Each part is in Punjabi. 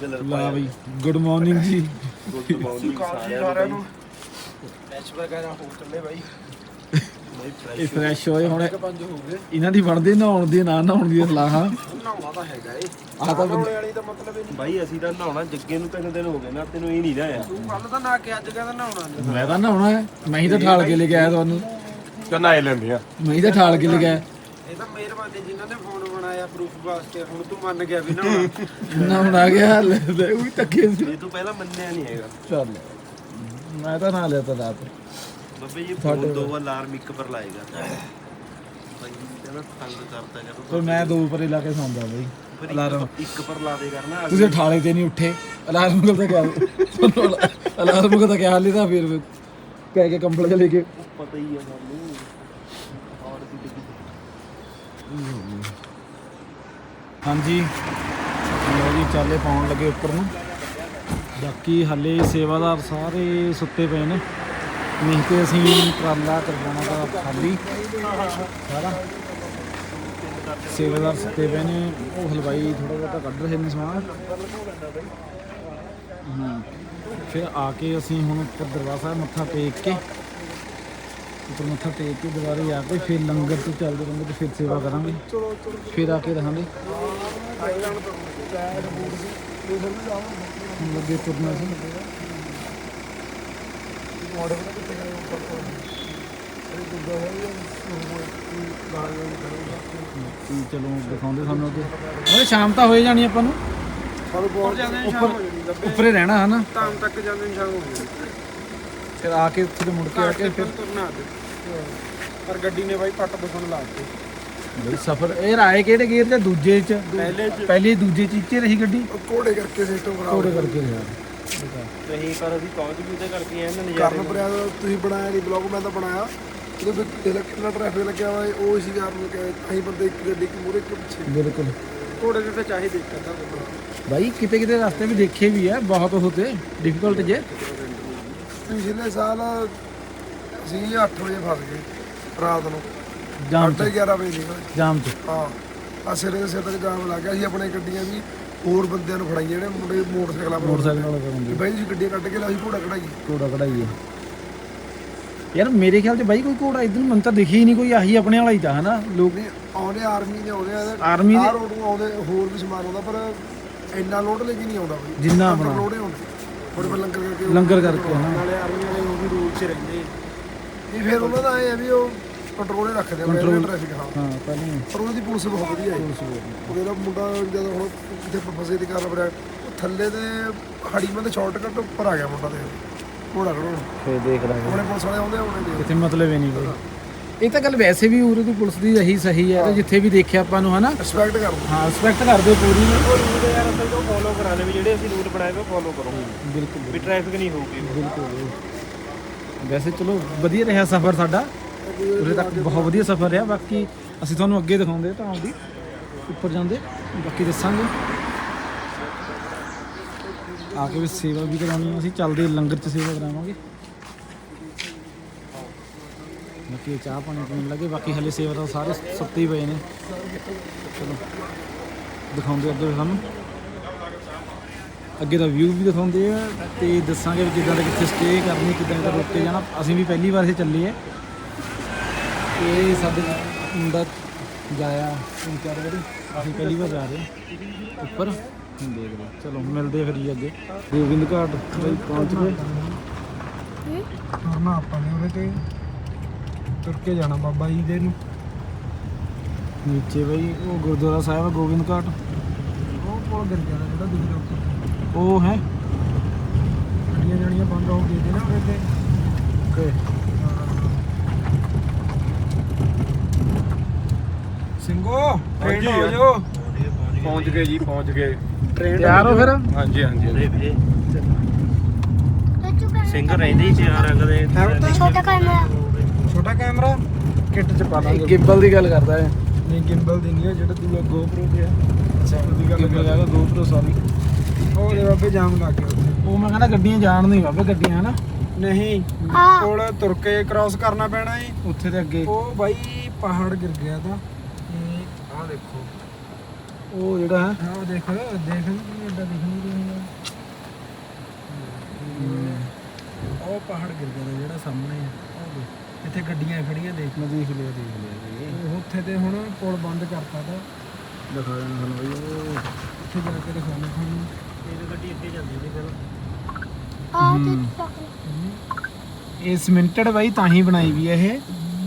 ਕਲਰ ਲਾ ਬਈ ਗੁੱਡ ਮਾਰਨਿੰਗ ਜੀ। ਗੁੱਡ ਮਾਰਨਿੰਗ ਸਾਰਿਆਂ ਨੂੰ ਮੈਚ ਵਗੈਰਾ ਹੋ ਚੱਲੇ ਬਾਈ। ਬਈ ਇਹ ਫਰੈਸ਼ ਹੋਏ ਹੁਣ। ਇਹਨਾਂ ਦੀ ਬਣਦੀ ਨਹਾਉਣ ਦੀ ਨਾ ਨਹਾਉਣ ਦੀ ਸਲਾਹਾਂ। ਨਹਾਉਣਾ ਤਾਂ ਹੈਗਾ ਏ। ਆਹ ਤਾਂ ਨਹਾਉਣੇ ਵਾਲੀ ਤਾਂ ਮਤਲਬ ਹੀ ਨਹੀਂ। ਬਾਈ ਅਸੀਂ ਤਾਂ ਨਹਾਉਣਾ ਜੱਗੇ ਨੂੰ ਤਿੰਨ ਦਿਨ ਹੋ ਗਏ ਨਾ ਤੈਨੂੰ ਇਹ ਨਹੀਂ ਲਾਇਆ ਤੂੰ ਕੱਲ ਤਾਂ ਨਾ ਕੇ ਅੱਜ ਕਹਿੰਦਾ ਨਹਾਉਣਾ ਨਹੀਂ। ਮੈਂ ਤਾਂ ਨਹਾਉਣਾ ਮੈਂ ਹੀ ਤਾਂ ਠਾਲ ਕੇ ਲੈ ਕੇ ਆਇਆ ਤੁਹਾਨੂੰ। ਕਨਾਏ ਲੈਂਦੇ ਆ। ਮੈਂ ਹੀ ਤਾਂ ਠਾਲ ਕੇ ਲੈ ਕੇ ਆਇਆ। ਇਹ ਤਾਂ ਮਿਹਰਬਾਨੀ ਜਿਨ੍ਹਾਂ ਨੇ ਫੋਨ ਬਣਾਇਆ ਪ੍ਰੂਫ ਵਾਸਤੇ। ਹੁਣ ਤੂੰ ਮੰਨ ਗਿਆ ਵੀ ਨਹਾਉਣਾ। ਨਹਾਉਣ ਆ ਗਿਆ ਲੈ ਤੇ ਉਹ ਵੀ ਧੱਕੇ ਸੀ। ਇਹ ਤੋਂ ਪਹਿਲਾਂ ਮੰਨਿਆ ਨਹੀਂ ਹੈਗਾ। ਚੱਲ ਮੈਂ ਤਾਂ ਨਾ ਲਿਆ ਤਾਂ ਰਾਤ ਬੱਬੇ ਜੀ ਫੋਨ ਦੋ ਵਾਰ ਅਲਾਰਮ ਇੱਕ ਪਰ ਲਾਏਗਾ। ਬਾਈ ਕਹਿੰਦਾ ਤੰਗ ਕਰਦਾ ਜਦੋਂ ਪਰ ਮੈਂ ਦੋ ਉੱਪਰ ਹੀ ਲਾ ਕੇ ਸੌਂਦਾ ਬਈ। ਫਿਰ ਅਲਾਰਮ ਇੱਕ- ਇੱਕ ਪਰ ਲਾ ਦੇ ਕਰਨਾ। ਤੁਸੀਂ ਠਾਲੇ ਤੇ ਨਹੀਂ ਉੱਠੇ। ਅਲਾਰਮ ਕੋਲ ਤਾਂ ਕਿਆ ਤੁਹਾਨੂੰ ਅਲਾਰਮ ਕੋਲ ਤਾਂ ਕਿਆ ਹਾਲੇ ਤਾਂ ਫਿਰ ਕਹਿ ਕੇ ਕੰਬਲ ਚ ਲੈ ਕੇ। ਪਤਾ ਹੀ ਆ ਸਾਨੂੰ ਔਰ ਵੀ ਡਿੱਗੀ ਹਾਂਜੀ। ਲੋ ਜੀ, ਚਾਲੇ ਪਾਉਣ ਲੱਗੇ ਉੱਪਰ ਨੂੰ। ਬਾਕੀ ਹਾਲੇ ਸੇਵਾਦਾਰ ਸਾਰੇ ਸੁੱਤੇ ਪਏ ਨੇ। ਨਹੀਂ ਤੇ ਅਸੀਂ ਟਰਾਲਾ ਕਰਵਾਉਣਾ ਦਾ ਖਾਲੀ। ਸਾਰਾ। ਸੇਵਾਦਾਰ ਸੁੱਤੇ ਪਏ ਨੇ। ਉਹ ਹਲਵਾਈ ਥੋੜਾ ਬਹੁਤਾ ਕੱਢ ਰਹੇ ਨੇ ਸਮਾਨ। ਹਾਂ। ਫਿਰ ਆ ਕੇ ਅਸੀਂ ਹੁਣ ਉੱਪਰ ਦਰਬਾਰ ਸਾਹਿਬ ਮੱਥਾ ਟੇਕ ਕੇ ਉੱਪਰ ਮੱਥਾ ਟੇਕ ਕੇ ਦੁਬਾਰੇ ਆ ਕੇ ਫਿਰ ਲੰਗਰ ਤੋਂ ਚੱਲਦੇ ਰਹਿੰਦੇ ਤੇ ਫਿਰ ਸੇਵਾ ਕਰਾਂਗੇ। ਫਿਰ ਆ ਕੇ ਰਹਾਂਗੇ ਲੱਗੇ ਤੁਰਨਾ ਸੀ। ਕੀ ਚਲੋ ਦਿਖਾਉਂਦੇ ਸਾਨੂੰ ਅੱਗੇ। ਉਹ ਸ਼ਾਮ ਤਾਂ ਹੋਏ ਜਾਣੀ ਆਪਾਂ ਨੂੰ। ਹੋ ਲੱਭੇ ਉੱਪਰੇ ਰਹਿਣਾ ਹਨਾ। ਤਾਂ ਤੱਕ ਜਾਂਦੇ ਨੂੰ ਸ਼ਾਮ ਹੋ ਗਈ ਫਿਰ ਆ ਕੇ ਉੱਥੇ ਤੋਂ ਮੁੜ ਕੇ ਆ ਕੇ ਫਿਰ ਤੁਰਨਾ ਤੇ ਪਰ ਗੱਡੀ ਨੇ ਬਾਈ ਪੱਟ ਦੁਖਣ ਲਾ ਦਿੱਤੇ। ਬਈ ਸਫਰ ਇਹ ਰਾਏ ਕਿਹੜੇ ਗੇਅਰ ਚ ਦੂਜੇ ਚ? ਪਹਿਲੇ ਚ। ਪਹਿਲੇ ਦੂਜੇ ਚ ਇੱਚੇ ਰਹੀ ਗੱਡੀ? ਕੋੜੇ ਕਰਕੇ ਸਿਸਟਮ ਕੋੜੇ ਕਰਕੇ ਰਿਹਾ ਨਹੀਂ ਪਰ ਅਸੀਂ ਪਹੁੰਚ ਵੀ ਉਹਦੇ ਕਰਕੇ ਆਏ ਨਾ ਨਜ਼ਾਰੇ ਕਰਨ ਪਰਿਆ ਤੁਸੀਂ ਬਣਾਇਆ ਨਹੀਂ ਬਲੌਗ ਮੈਂ ਤਾਂ ਬਣਾਇਆ। ਵਿੱਚ ਦਿਲ ਕਿੰਨਾ ਟ੍ਰੈਫਿਕ ਲੱਗਿਆ ਵਾ ਉਹ ਇਸੀ ਕਾਰਨ ਕਿ ਅਸੀਂ ਬੰਦੇ ਇੱਕ ਗੱਡੀ ਇੱਕ ਮੂਰੇ ਇੱਕ ਪਿੱਛੇ। ਬਿਲਕੁਲ। ਕੋੜੇ ਦੇ ਤੇ ਚਾਹੇ ਦੇਖ ਕਰਦਾ ਬੰਦਾ ਭਾਈ ਕਿਤੇ ਕਿਤੇ ਰਸਤੇ ਵੀ ਦੇਖੇ ਵੀ ਹੈ ਬਹੁਤ ਹੋਤੇ ਡਿਫਿਕਲਟ ਜੇ। ਪਿਛਲੇ ਸਾਲ ਅਸੀਂ 8 ਵਜੇ ਫਸ ਗਏ ਰਾਤ ਨੂੰ। ਜਾਮ ਚ? 11 ਵਜੇ ਨਿਕਲੇ। ਜਾਮ ਚ? ਹਾਂ। ਆ ਸਿਰੇ ਦੇ ਸਿਰ ਤੱਕ ਜਾਮ ਲੱਗ ਗਿਆ। ਸੀ ਆਪਣੇ ਗੱਡੀਆਂ ਵੀ ਹੋਰ ਬੰਦਿਆਂ ਨੂੰ ਫੜਾਈਆਂ ਜਿਹੜੇ ਮੁੰਡੇ ਮੋਟਰਸਾਈਕਲਾਂ ਮੋਟਰਸਾਈਕਲ ਨਾਲ ਕਰਾਂਗੇ ਬਈ ਜੀ ਗੱਡੀਆਂ ਕੱਢ ਕੇ ਲਾਈ ਘੋੜਾ ਕਢਾਈ ਕੋੜਾ ਕਢਾਈਏ। ਯਾਰ ਮੇਰੇ ਖਿਆਲ ਚ ਬਾਈ ਕੋਈ ਕੋੜਾ ਇਧਰ ਮੈਨੂੰ ਤਾਂ ਦਿਖੀ ਹੀ ਨਹੀਂ ਕੋਈ ਆਹੀ ਆਪਣੇ ਵਾਲਾ ਹੀ ਤਾਂ ਹਨਾ? ਲੋਕ ਆਉਂਦੇ ਆਰਮੀ ਦੇ ਆਉਂਦੇ ਆ ਆਰਮੀ ਦੇ- ਆਉਂਦੇ ਹੋਰ ਵੀ ਸਮਾਨ ਆਉਂਦਾ ਪਰ ਇੰਨਾ ਲੋਡ ਲੈ ਕੇ ਨਹੀਂ ਆਉਂਦਾ ਬਈ। ਜਿੰਨਾ ਆਪਣਾ। ਲੋਡ ਆਉਂਦੇ ਬੜੇ ਬੜੇ ਲੰਗਰ ਕਰਕੇ ਲੰਗਰ ਕਰਕੇ ਹਨਾ ਨਾਲੇ ਆਰਮੀ ਵਾਲੇ ਉਹ ਵੀ ਰੂਲ 'ਚ ਰਹਿੰਦੇ। ਨਹੀਂ ਫਿਰ ਉਹਨਾਂ ਦਾ ਇਹ ਆ ਵੀ ਉਹ ਕੰਟਰੋਲ ਰੱਖਦੇ ਆ ਪਹਿਲੇ ਟ੍ਰੈਫਿਕ ਹਾਂ ਹਾਂ ਪਹਿਲਾਂ ਪਰ ਉਹਦੀ ਪੁਲਿਸ ਬਹੁਤ ਵਧੀਆ ਹੈ। ਉਹਦੇ ਦਾ ਮੁੰਡਾ ਜਦੋਂ ਹੁਣ ਕਿਤੇ ਫਸੇ ਦੀ ਕਰ ਰਿਹਾ ਉਹ ਥੱਲੇ ਤੇ ਹੜੀ ਮੇ ਸ਼ਾਰਟਕਟ ਉੱਪਰ ਆ ਗਿਆ ਮੁੰਡਾ ਤੇ। ਘੋੜਾ ਖੜਾਉਣ ਫੇਰ ਦੇਖ ਲਾਂਗੇ। ਆਪਣੇ ਪੁਲਿਸ ਵਾਲੇ ਆਉਂਦੇ ਆਉਣੇ ਦੇ ਕਿਤੇ ਮਤਲਬ ਹੀ ਨਹੀਂ ਕੋਈ। ਇਹ ਤਾਂ ਗੱਲ ਵੈਸੇ ਵੀ ਉਰੇ ਦੀ ਪੁਲਿਸ ਦੀ ਰਹੀ ਸਹੀ ਹੈ ਤੇ ਜਿੱਥੇ ਵੀ ਦੇਖਿਆ ਆਪਾਂ ਨੂੰ ਹਨਾ? ਰਿਸਪੈਕਟ ਕਰਦੇ ਹਾਂ। ਰਿਸਪੈਕਟ ਕਰਦੇ ਪੂਰੀ। ਯਾਰ ਅਸਲ ਤੋਂ ਫੋਲੋ ਕਰਾਣੇ ਵੀ ਜਿਹੜੇ ਅਸੀਂ ਰੂਲ ਬਣਾਏ ਵੇ ਫੋਲੋ ਕਰੋ। ਬਿਲਕੁਲ ਵੀ ਟ੍ਰੈਫਿਕ ਨਹੀਂ ਹੋਊਗੀ। ਬਿਲਕੁਲ ਵੈਸੇ ਚਲੋ ਵਧੀਆ ਰਿਹਾ ਸਫ਼ਰ ਸਾਡਾ। ਉਰੇ ਤੱਕ ਬਹੁਤ ਵਧੀਆ ਸਫ਼ਰ ਰਿਹਾ। ਬਾਕੀ ਅਸੀਂ ਤੁਹਾਨੂੰ ਅੱਗੇ ਦਿਖਾਉਂਦੇ ਤਾਂ ਆਉਂਦੀ ਉੱਪਰ ਜਾਂਦੇ। ਬਾਕੀ ਦੱਸਾਂਗੇ। ਆ ਕੇ ਵੀ ਸੇਵਾ ਵੀ ਕਰਾਉਣੀ ਅਸੀਂ। ਚੱਲਦੇ ਲੰਗਰ ਚ ਸੇਵਾ ਕਰਾਵਾਂਗੇ। ਬਾਕੀ ਇਹ ਚਾਹ ਪਾਣੀ ਪੀਣ ਲੱਗੇ ਬਾਕੀ ਹਲੇ ਸੇਵਾ ਤਾਂ ਸਾਰੇ ਸੁੱਤੇ ਹੀ ਪਏ ਨੇ। ਚਲੋ ਦਿਖਾਉਂਦੇ ਅੱਗੇ ਸਾਨੂੰ ਅੱਗੇ ਦਾ ਵਿਊ ਵੀ ਦਿਖਾਉਂਦੇ ਆ ਤੇ ਦੱਸਾਂਗੇ ਵੀ ਕਿੱਦਾਂ ਦਾ ਕਿੱਥੇ ਸਟੇ ਕਰਨੀ ਕਿੱਦਾਂ ਦਾ ਰੁਕ ਕੇ ਜਾਣਾ। ਅਸੀਂ ਵੀ ਪਹਿਲੀ ਵਾਰ ਇਹ ਚੱਲੇ ਆ। ਇਹ ਸਾਡੇ ਮੁੰਡਾ ਜਾਇਆ ਤਿੰਨ ਚਾਰ ਵਾਰੀ। ਅਸੀਂ ਪਹਿਲੀ ਵਾਰ ਜਾ ਰਹੇ ਹਾਂ। ਉੱਪਰ। ਦੇਖਦੇ। ਚਲੋ ਮਿਲਦੇ ਫਿਰ ਜੀ ਅੱਗੇ। ਗੋਬਿੰਦ ਘਾਟ ਬਈ ਪਹੁੰਚ ਗਏ। ਤੁਰਨਾ ਆਪਾਂ ਨੇ ਉਹਦੇ ਤੇ। ਤੁਰ ਕੇ ਜਾਣਾ ਬਾਬਾ ਜੀ ਦੇ ਨੂੰ। ਨੀਚੇ ਬਈ ਉਹ ਗੁਰਦੁਆਰਾ ਸਾਹਿਬ ਗੋਬਿੰਦ ਘਾਟ। ਉਹ ਕੋਲ ਗਿਰ ਗਿਆ ਜਿਹੜਾ ਦੂਜਾ ਉੱਪਰ ਉਹ ਹੈ। ਗੱਡੀਆਂ ਜਾਣੀਆਂ ਬੰਦ ਹੋ ਗਈਆਂ ਨਾ ਉਹਦੇ ਤੇ। ਓਕੇ। ਸਿੰਘੋ ਪਹੁੰਚ ਗਏ ਜੀ ਪਹੁੰਚ ਗਏ। ਤਿਆਰ ਹੋ ਫਿਰ? ਹਾਂਜੀ ਹਾਂਜੀ ਸਿੰਘ ਰਹਿੰਦੇ ਹੀ ਤਿਆਰ ਆ ਕਦੇ। ਛੋਟਾ ਕੈਮਰਾ ਛੋਟਾ ਕੈਮਰਾ ਕਿੱਟ ਚ ਪਾ ਲਾਂਗੇ ਗਿੰਬਲ ਦੀ ਗੱਲ ਕਰਦਾ ਹੈ ਨਹੀਂ ਗਿੰਬਲ ਦੀ ਨਹੀਂ ਜਿਹੜਾ ਦੂਆ GoPro ਤੇ ਹੈ। ਅੱਛਾ ਉਹਦੀ ਗੱਲ ਕਰ ਰਿਹਾ GoPro ਸੌਰੀ ਉਹ ਦੇ ਬਾਬੇ ਜਾਮ ਲੱਗ ਗਿਆ ਉਹ ਮੈਂ ਕਹਿੰਦਾ ਗੱਡੀਆਂ ਜਾਣ ਨਹੀਂ ਬਾਬੇ ਗੱਡੀਆਂ ਹਨਾ? ਨਹੀਂ ਕੋਲ ਤੁਰ ਕੇ ਕ੍ਰਾਸ ਕਰਨਾ ਪੈਣਾ ਜੀ ਉੱਥੇ ਤੇ ਅੱਗੇ। ਉਹ ਬਾਈ ਪਹਾੜ ਗਿਰ ਗਿਆ ਤਾਂ। ਆਹ ਦੇਖੋ। ਉਹ ਜਿਹੜਾ ਹੈ। ਹਾਂ ਦੇਖ ਦੇਖ ਨਹੀਂ ਐਡਾ ਦਿਖ ਨਹੀਂ ਰਿਹਾ। ਉਹ ਪਹਾੜ ਗਿਰ ਗਿਆ ਜਿਹੜਾ ਸਾਹਮਣੇ ਹੈ। ਇੱਥੇ ਗੱਡੀਆਂ ਖੜੀਆਂ ਦੇਖ ਮੈਂ ਦੇਖ ਲਿਆ ਦੇਖ ਲਿਆ ਜੀ। ਉੱਥੇ ਤੇ ਹੁਣ ਪੁਲ ਬੰਦ ਕਰਤਾ ਤਾ। ਦਿਖਾ ਦੇਣਾ ਤੁਹਾਨੂੰ ਬਈ। ਉਹ ਉੱਥੇ ਜਾ ਕੇ ਦਿਖਾਉਣਾ ਤੁਹਾਨੂੰ। ਇਹ ਗੱਡੀ ਅੱਗੇ ਜਾਂਦੀ ਨਹੀਂ ਫਿਰ। ਆ ਤੇ ਪਕੜ ਇਹ ਸਿਮੈਂਟਡ ਬਾਈ ਤਾਂ ਹੀ ਬਣਾਈ ਵੀ ਇਹ।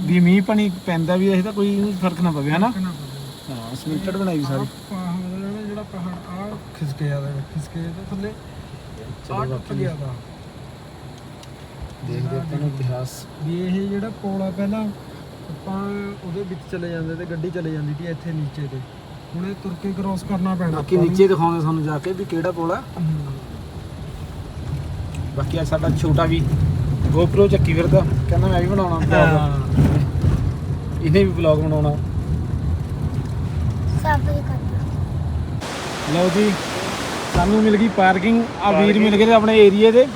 ਵੀ ਮੀਂਹ ਪਾਣੀ ਪੈਂਦਾ ਵੀ ਇਹ ਤਾਂ ਕੋਈ ਫ਼ਰਕ ਨਾ ਪਵੇ ਹਨਾ? ਹਾਂ ਸਿਮੈਂਟਡ ਬਣਾਈ ਵੀ ਸਾਰੀ। ਪਹਾੜ ਜਿਹੜਾ ਪਹਾੜ ਆ ਖਿਸਕ ਗਿਆ ਦਾ ਖਿਸਕ ਗਿਆ ਤਾਂ ਥੱਲੇ। ਟੁੱਟ ਗਿਆ ਦਾ ਦੇਖਦੇ ਆਪਾਂ ਨੂੰ ਇਤਿਹਾਸ। ਵੀ ਇਹ ਜਿਹੜਾ ਪੋਲ ਆ ਪਹਿਲਾਂ ਆਪਾਂ ਉਹਦੇ ਵਿੱਚ ਚਲੇ ਜਾਂਦੇ ਤੇ ਗੱਡੀ ਚਲੇ ਜਾਂਦੀ ਸੀ ਇੱਥੇ ਨੀਚੇ ਤੇ। ਹੁਣ ਇਹ ਤੁਰ ਕੇ ਕ੍ਰਾਸ ਕਰਨਾ ਪੈਣਾ ਬਾਕੀ ਨੀਚੇ ਦਿਖਾਉਂਦੇ ਤੁਹਾਨੂੰ ਜਾ ਕੇ ਵੀ ਕਿਹੜਾ ਪੋਲ ਆ। ਬਾਕੀ ਆ ਸਾਡਾ ਛੋਟਾ ਵੀ GoPro ਚੱਕੀ ਫਿਰਦਾ। ਕਹਿੰਦਾ ਮੈਂ ਵੀ ਬਣਾਉਣਾ vlog ਇਹਨੇ ਵੀ ਵਲੌਗ ਬਣਾਉਣਾ। ਸਭ ਲਓ ਜੀ ਸਾਨੂੰ ਮਿਲ ਗਈ ਪਾਰਕਿੰਗ ਆ ਵੀਰ ਮਿਲ ਗਏ ਤੇ ਆਪਣੇ ਏਰੀਏ ਦੇ।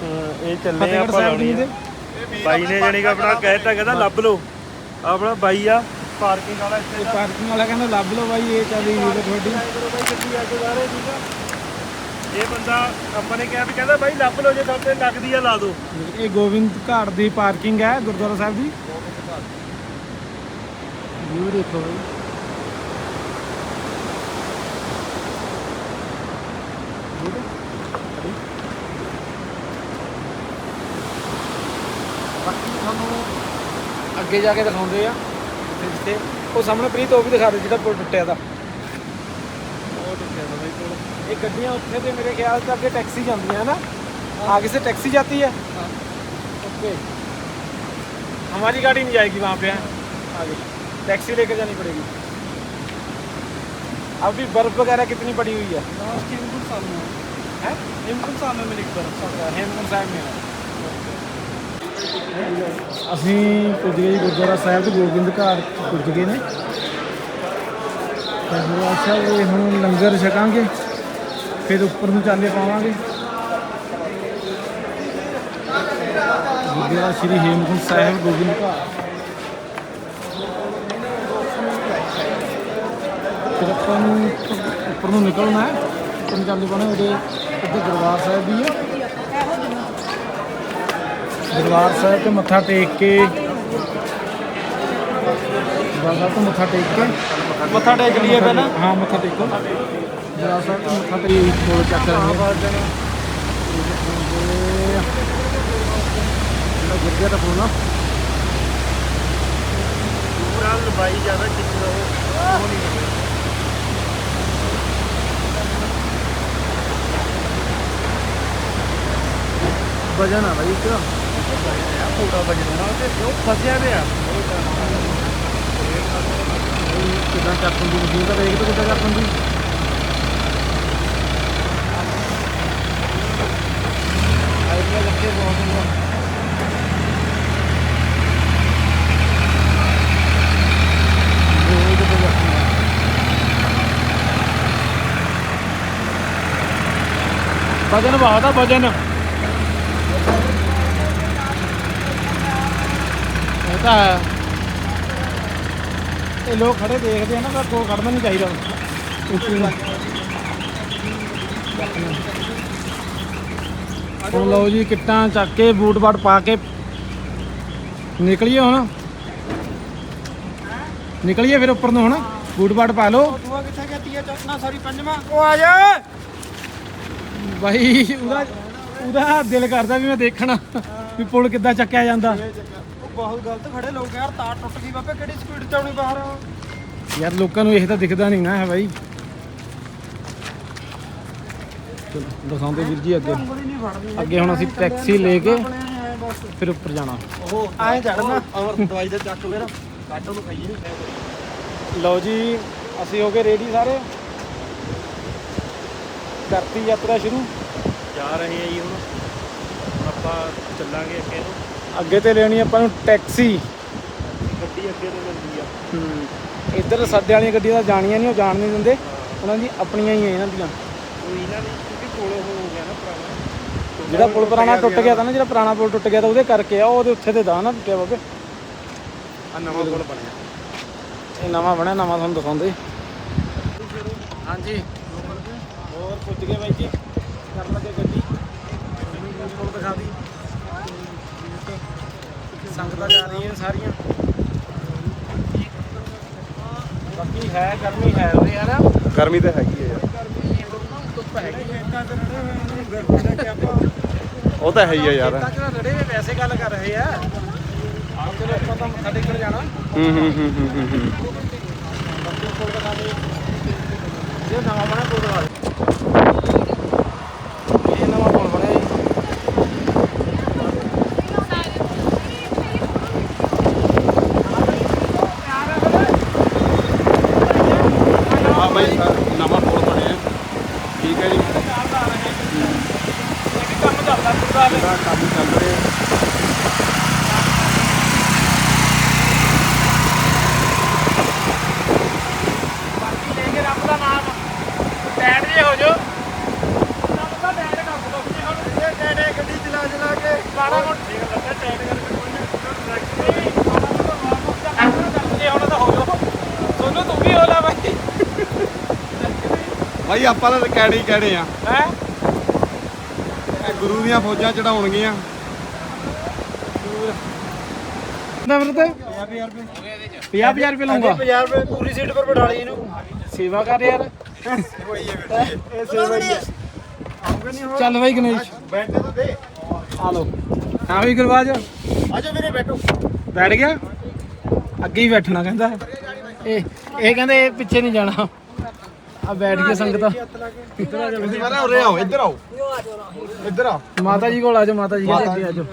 ਇਹ ਚੱਲੇ ਫਤਿਹਗੜ੍ਹ ਆਪਾਂ ਸਾਹਿਬ ਲਾਉਣੀ ਦੇ ਆ। ਬਾਈ ਨੇ ਜਾਨੀ ਕਿ ਆਪਣਾ ਕਹਿਤਾ ਕਹਿੰਦਾ ਲੱਭ ਲਓ। ਆਪਣਾ ਬਾਈ ਆ। ਪਾਰਕਿੰਗ ਵਾਲਾ ਇੱਥੇ ਪਾਰਕਿੰਗ ਵਾਲਾ ਕਹਿੰਦਾ ਲੱਭ ਲਓ ਬਾਈ ਇਹ ਚੱਲ ਰਹੀ ਵੀਡੀਓ ਤੁਹਾਡੀ। ਬਾਈ ਗੱਡੀ ਆ ਕੇ ਜਾ ਰਹੇ ਠੀਕ ਆ? ਇਹ ਬੰਦਾ ਆਪਾਂ ਨੇ ਕਿਹਾ ਵੀ ਕਹਿੰਦਾ ਬਾਈ ਲੱਭ ਲਓ ਜੇ ਤੁਹਾਡੇ ਲੱਗਦੀ ਆ ਲਾ ਦਿਓ ਇਹ ਗੋਬਿੰਦ ਘਾਟ ਦੀ ਪਾਰਕਿੰਗ ਹੈ ਗੁਰਦੁਆਰਾ ਸਾਹਿਬ ਦੀ। ਵੀਊ ਦੇਖੋ ਬਾਈ। ਅੱਗੇ ਜਾ ਕੇ ਦਿਖਾਉਂਦੇ ਆ ਜਿੱਥੇ ਜਿੱਥੇ ਉਹ ਸਾਹਮਣੇ ਪ੍ਰੀਤ ਉਹ ਵੀ ਦਿਖਾ ਦੇ ਜਿਹੜਾ ਪੁਲ ਟੁੱਟਿਆ ਦਾ ਉਹ ਟੁੱਟਿਆ ਤਾਂ ਬਾਈ ਕੋਲ ये गड्डियाँ उठे थे मेरे ख्याल से आगे टैक्सी जाती है ना आगे से टैक्सी जाती है ओके हमारी गाड़ी नहीं जाएगी वहाँ पे आगे टैक्सी लेकर जानी पड़ेगी अभी बर्फ वगैरह कितनी पड़ी हुई है हेमकुंड साहब में है हेमकुंड साहब में मिली बर्फ ਹੇਮਕੁੰਟ ਸਾਹਿਬ ਨੇ ਅਸੀਂ ਪੁੱਜ ਗਏ ਜੀ ਗੁਰਦੁਆਰਾ ਸਾਹਿਬ ਤੇ ਗੋਬਿੰਦ ਘਾਟ ਪੁੱਜ ਗਏ ਨੇ। ਤੇ ਗੁਰਦੁਆਰਾ ਸਾਹਿਬ ਦੇ ਹੁਣ ਲੰਗਰ ਛਕਾਂਗੇ, ਫਿਰ ਉੱਪਰ ਨੂੰ ਚਾਲੇ ਪਾਵਾਂਗੇ। ਗੁਰਦੁਆਰਾ ਸ਼੍ਰੀ ਹੇਮਕੁੰਟ ਸਾਹਿਬ, ਗੋਬਿੰਦ ਘਾਟ। ਫਿਰ ਆਪਾਂ ਨੂੰ ਉੱਪਰ ਨੂੰ ਨਿਕਲਣਾ ਹੈ, ਉੱਪਰ ਨੂੰ ਚਾਲੇ ਪਾਉਣੇ ਉਹਦੇ ਉੱਤੇ ਦਰਬਾਰ ਸਾਹਿਬ ਵੀ ਹੈ। ਦਰਬਾਰ ਸਾਹਿਬ ਤੇ ਮੱਥਾ ਟੇਕ ਕੇ ਦਰਬਾਰ ਸਾਹਿਬ ਤੋਂ ਮੱਥਾ ਟੇਕ ਕੇ ਮੱਥਾ ਟੇਕ ਲਈਏ ਪਹਿਲਾਂ? ਹਾਂ ਮੱਥਾ ਟੇਕੋ ਦਰਬਾਰ ਸਾਹਿਬ ਤੋਂ ਮੱਥਾ ਟੇਕ ਕੋਲ ਚੱਕ ਰਹੇ ਹਾਂ। ਗਿਰ ਗਿਆ ਤਾਂ ਫੋਨ ਪੂਰਾ ਲੰਬਾਈ ਜ਼ਿਆਦਾ ਖਿੱਚ ਲਓ। ਉਹ ਨਹੀਂ ਵਜਨ ਆ ਬਾਈ ਇੱਕ। ਪੂਰਾ ਵਜਨ ਤੇ ਉਹ ਫਸਿਆ ਪਿਆ ਕਿਦਾਂ ਚੱਕ ਹੁੰਦੀ ਮਸ਼ੀਨ ਤਾਂ ਦੇਖ ਤੂੰ ਕਿੱਦਾਂ ਚੱਕ ਹੁੰਦੀ ਆਈਡੀਆ ਲੱਗੇ ਬਹੁਤ ਹੁੰਦਾ ਵਜਨ ਬਹੁਤ ਵਜਨ। ਤਾਂ ਇਹ ਲੋਕ ਖੜੇ ਦੇਖਦੇ ਆ ਨਾ ਤਾਂ ਕੋਲ ਕੱਢਣਾ ਨਹੀਂ ਚਾਹੀਦਾ। ਹੁਣ ਲਓ ਜੀ ਕਿੱਟਾਂ ਚੱਕ ਕੇ ਬੂਟ ਬਾਟ ਪਾ ਕੇ। ਨਿਕਲੀਏ ਹੁਣ। ਨਿਕਲੀਏ ਫਿਰ ਉੱਪਰ ਨੂੰ ਹੁਣ। ਬੂਟ ਬਾਟ ਪਾ ਲਓ। ਤੂੰ ਕਿੱਥੇ ਗੱਤੀ ਆ ਚੱਕਣਾ ਸਾਰੀ ਪੰਜਵਾਂ। ਉਹ ਆ ਜਾ। ਬਾਈ ਉਹਦਾ ਉਹਦਾ ਦਿਲ ਕਰਦਾ ਵੀ ਮੈਂ ਦੇਖਣਾ ਵੀ ਪੁਲ ਕਿੱਦਾਂ ਚੱਕਿਆ ਜਾਂਦਾ। ਬਹੁਤ ਗਲਤ ਖੜੇ ਲੋਕ ਯਾਰ ਤਾਰ ਟੁੱਟ ਗਈ ਬਾਬੇ ਕਿਹੜੀ ਸਪੀਡ ਚ ਆਉਣੀ ਬਾਹਰ? ਯਾਰ ਲੋਕਾਂ ਨੂੰ ਇਹ ਤਾਂ ਦਿਖਦਾ ਨਹੀਂ ਨਾ ਹੈ ਬਾਈ। ਚਲੋ ਦਿਖਾਉਂਦੇ ਵੀਰ ਜੀ ਅੱਗੇ। ਉਂਗਲੀ ਨਹੀਂ ਫੜਦੀ ਅੱਗੇ ਹੁਣ ਅਸੀਂ ਟੈਕਸੀ ਲੈ ਕੇ ਫਿਰ ਉੱਪਰ ਜਾਣਾ। ਉਹ ਐ ਚੜਨਾ ਔਰ ਦਵਾਈ ਦਾ ਚੱਕ ਫਿਰ। ਕੱਟ ਉਹਨੂੰ ਖਾਈਏ। ਲਓ ਜੀ ਅਸੀਂ ਹੋ ਗਏ ਰੈਡੀ ਸਾਰੇ। ਕਰਤੀ ਯਾਤਰਾ ਸ਼ੁਰੂ। ਜਾ ਰਹੇ ਆ ਜੀ ਹੁਣ ਹੁਣ। ਆਪਾਂ ਚੱਲਾਂਗੇ ਅੱਗੇ ਨੂੰ। ਅੱਗੇ ਤੇ ਲੈਣੀ ਆਪਾਂ ਨੂੰ ਟੈਕਸੀ। ਗੱਡੀ ਅੱਗੇ ਤੋਂ ਮਿਲਦੀ ਆ। ਇੱਧਰ ਸਾਡੇ ਵਾਲੀਆਂ ਗੱਡੀਆਂ ਤਾਂ ਜਾਣੀਆਂ ਨਹੀਂ ਉਹ ਜਾਣ ਨਹੀਂ ਦਿੰਦੇ। ਉਹਨਾਂ ਦੀ ਆਪਣੀਆਂ ਹੀ ਆ ਇਹਨਾਂ ਦੀਆਂ। ਉਹ ਇਹਨਾਂ ਦੀ ਕਿਉਂਕਿ ਕੋਲ ਉਹ ਹੋ ਗਿਆ ਨਾ ਪੁਰਾਣਾ। ਜਿਹੜਾ ਪੁਲ ਪੁਰਾਣਾ ਟੁੱਟ ਗਿਆ ਤਾਂ ਨਾ ਜਿਹੜਾ ਪੁਰਾਣਾ ਪੁਲ ਟੁੱਟ ਗਿਆ ਤਾਂ ਉਹਦੇ ਕਰਕੇ ਆ ਉਹਦੇ ਉੱਥੇ ਤੇ ਦਾ ਨਾ ਟੁੱਟਿਆ ਬਾਬੇ। ਆ ਨਵਾਂ ਪੁਲ ਬਣਿਆ। ਇਹ ਨਵਾਂ ਬਣਿਆ ਨਵਾਂ ਤੁਹਾਨੂੰ ਦਿਖਾਉਂਦੇ। ਹਾਂਜੀ। ਹੋਰ ਪੁੱਜ ਗਏ ਬਾਈ ਜੀ ਕਰਨ ਲੱਗੇ ਗੱਡੀ। ਪੁਲ ਦਿਖਾ ਦੀ। ਸੰਗਤਾਂ ਜਾ ਰਹੀਆਂ ਨੇ ਸਾਰੀਆਂ। ਬਾਕੀ ਹੈ ਗਰਮੀ ਹੈ ਉਰੇ ਯਾਰ। ਗਰਮੀ ਤਾਂ ਹੈਗੀ ਹੈ ਯਾਰ। ਧੁੱਪ ਹੈਗੀ ਹੈ ਉਹ ਤਾਂ ਹੈ ਹੀ ਆ ਯਾਰ। ਤਾਂ ਜਿਹੜਾ ਰੜੇ ਹੋਏ ਵੈਸੇ ਗੱਲ ਕਰ ਰਹੇ ਆ। ਚਲੋ ਆਪਾਂ ਤਾਂ ਮੱਥਾ ਟੇਕਣ ਜਾਣਾ। ਹੂੰ ਹੂੰ ਹੂੰ ਹੂੰ ਹੂੰ ਹੂੰ। ਬਾਕੀ ਕੋਲ ਦਿਖਾ ਦੇ। ਜੇ ਨਵਾਂ ਬਣਾ ਕੋਲ ਦੇ ਇਹ ਨਵਾਂ ਪੁਲ ਬਣਿਆ ਜੀ ਆ ਬਾਈ ਆਹ ਨਵਾਂ ਪੁਲ ਬਣਿਆ ਠੀਕ ਹੈ ਜੀ। ਕੰਮ ਚੱਲਦਾ ਪੂਰਾ ਕੰਮ ਚੱਲ ਰਿਹਾ ਲੈ ਕੇ ਰੱਬ ਦਾ ਨਾਮ ਟੈਟ ਜੇ ਹੋ ਜੋ ਰੱਬ ਦਾ ਟੈਟ ਕਰ ਦੋ ਤੁਸੀਂ ਹੁਣ ਇਹ ਟੈਟੇ ਗੱਡੀ ਚਲਾ ਚਲਾ ਕੇ ਬਾੜਾ ਕੋਲ ਠੀਕ ਲੱਗਾ ਟੈਟ ਕਰਕੇ ਕੋਈ ਨਹੀਂ ਹੁਣ ਤਾਂ ਹੋ ਜੋ ਸੋਨੂੰ ਤੂੰ ਵੀ ਹੋਲਾ ਬਾਈ ਬਾਈ ਆਪਾਂ ਤਾਂ ਕੈੜੇ ਹੀ ਕੈੜੇ ਆ। ਹੈ? ਗੁਰੂ ਦੀਆਂ ਫੌਜਾਂ ਚੜਾਉਣਗੀਆਂ। ਨਾ ਵੀਰ ਤੇ? 50000 ਰੁਪਏ 50000 ਰੁਪਏ ਲਊਂਗਾ। 50 ਰੁਪਏ ਪੂਰੀ ਸੀਟ ਪਰ ਬਿਠਾ ਲਈ ਇਹਨੂੰ। ਸੇਵਾ ਕਰ ਯਾਰ। ਇਹ ਸੇਵਾ ਹੀ ਹੈ ਚੱਲ ਬਾਈ ਗਣੇਸ਼। ਬੈਠੇ ਤਾਂ ਦੇ ਆ ਲੋ ਹਾਂ ਵੀ ਗੁਰਬਾਜ। ਆਜੋ ਵੀਰੇ ਬੈਠੋ। ਬੈਠ ਗਿਆ? ਅੱਗੇ ਹੀ ਬੈਠਣਾ ਕਹਿੰਦਾ। ਇਹ ਇਹ ਕਹਿੰਦੇ ਪਿੱਛੇ ਨਹੀਂ ਜਾਣਾ। ਆ ਬੈਠ ਕੇ ਸੰਗਤ ਤੁਸੀਂ ਮਾਰਾ ਉਰੇ ਆਓ ਇੱਧਰ ਆਓ ਇੱਧਰ ਆ ਮਾਤਾ ਜੀ ਕੋਲ ਆ ਜਾਓ ਮਾਤਾ ਜੀ ਕੋਲ ਅੱਗੇ ਆ ਜਾਓ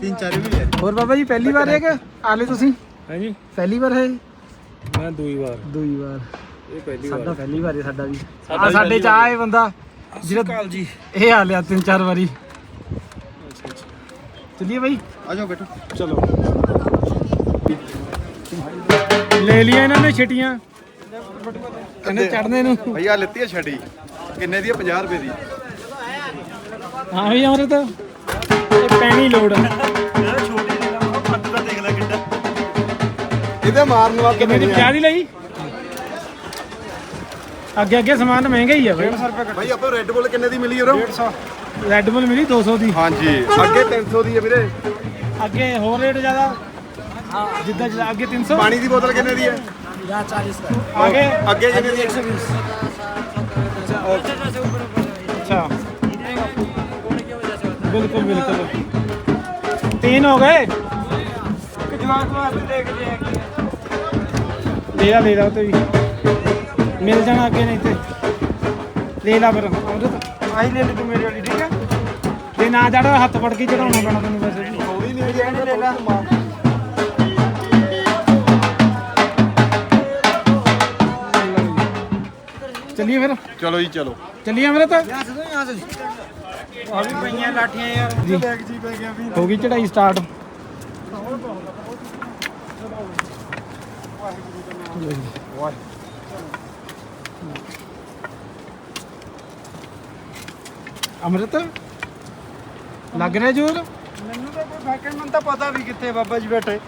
ਤਿੰਨ ਚਾਰ ਵੀ ਹੋਰ ਬਾਬਾ ਜੀ ਪਹਿਲੀ ਵਾਰ ਹੈ ਕਿ ਆਲੇ ਤੁਸੀਂ ਹਾਂਜੀ ਪਹਿਲੀ ਵਾਰ ਹੈ ਮੈਂ ਦੂਈ ਵਾਰ ਦੂਈ ਵਾਰ ਇਹ ਪਹਿਲੀ ਸਾਡਾ ਪਹਿਲੀ ਵਾਰ ਹੈ ਸਾਡਾ ਵੀ ਆ ਸਾਡੇ ਚ ਆਏ ਬੰਦਾ ਜਿਹੜਾ ਜੀ ਇਹ ਆ ਲਿਆ ਤਿੰਨ ਚਾਰ ਵਾਰੀ ਚਲਿਏ ਬਾਈ ਆਜੋ ਬੈਠੋ ਚਲੋ ਲੈ ਲਿਆ ਇਹਨਾਂ ਨੇ ਛਟੀਆਂ ਕਹਿੰਦੇ ਚੜਨੇ ਨੂੰ? ਭਈਆ ਲਿੱਤੀ ਹੈ ਛੜੀ ਕਿੰਨੇ ਦੀ ਹੈ 50 ਰੁਪਏ ਦੀ। ਹਾਂ ਵੀ ਅਮਰਤ? ਇਹ ਪੈਣੀ ਲੋੜ। ਆ। ਯਾਰ ਛੋਟੀ ਜਿਹੀ ਦਾ ਪੱਤ ਦਾ ਦੇਖ ਲੈ ਕਿੱਡਾ। ਇਹਦੇ ਮਾਰਨ ਵਾਸਤੇ ਕਿੰਨੇ ਦੀ? 50 ਦੀ ਲਈ? ਅੱਗੇ ਅੱਗੇ ਸਮਾਨ ਮਹਿੰਗਾ ਹੀ ਆ ਬਈ। ਭਾਈ ਆਪਾਂ ਰੈੱਡ ਬੁੱਲ ਕਿੰਨੇ ਦੀ ਮਿਲੀ ਉਰੋਂ? 150 ਰੈੱਡ ਬੁੱਲ ਮਿਲੀ 200 ਦੀ। ਹਾਂਜੀ ਅੱਗੇ 300 ਦੀ ਹੈ ਵੀਰੇ। ਅੱਗੇ ਹੋਰ ਰੇਟ ਜ਼ਿਆਦਾ? ਜਿੱਦਾਂ ਜਿੱਦਾਂ ਅੱਗੇ 300 ਪਾਣੀ ਦੀ ਬੋਤਲ ਕਿੰਨੇ ਦੀ ਹੈ आगे? आगे जगह अच्छा। बिल्कुल बिल्कुल। तीन हो गए? लीला लीला तो मिल जाना आगे नहीं थे लीला पर अमृत तो आई ले तू मेरी वाली ठीक है? लेना आ जाड़ा हथ पड़ के चढ़ाना पैना तेन वैसे ਚੱਲੀਏ ਫਿਰ? ਚਲੋ ਜੀ ਚਲੋ। ਚੱਲੀਏ ਅਮਰਤ? ਆ ਵੀ ਪਈਆਂ ਲਾਠੀਆਂ ਯਾਰ। ਬੈਗ ਜੀ। ਪੈ ਗਿਆ ਵੀ ਹੋ ਗਈ ਚੜਾਈ ਸਟਾਰਟ ਅਮਰਤ ਲੱਗ ਰਿਹਾ ਜੋਰ? ਮੈਨੂੰ ਤਾਂ ਕੋਈ ਫੈਕਟ ਮੈਨੂੰ ਤਾਂ ਪਤਾ ਵੀ ਕਿੱਥੇ ਬਾਬਾ ਜੀ ਬੈਠੇ।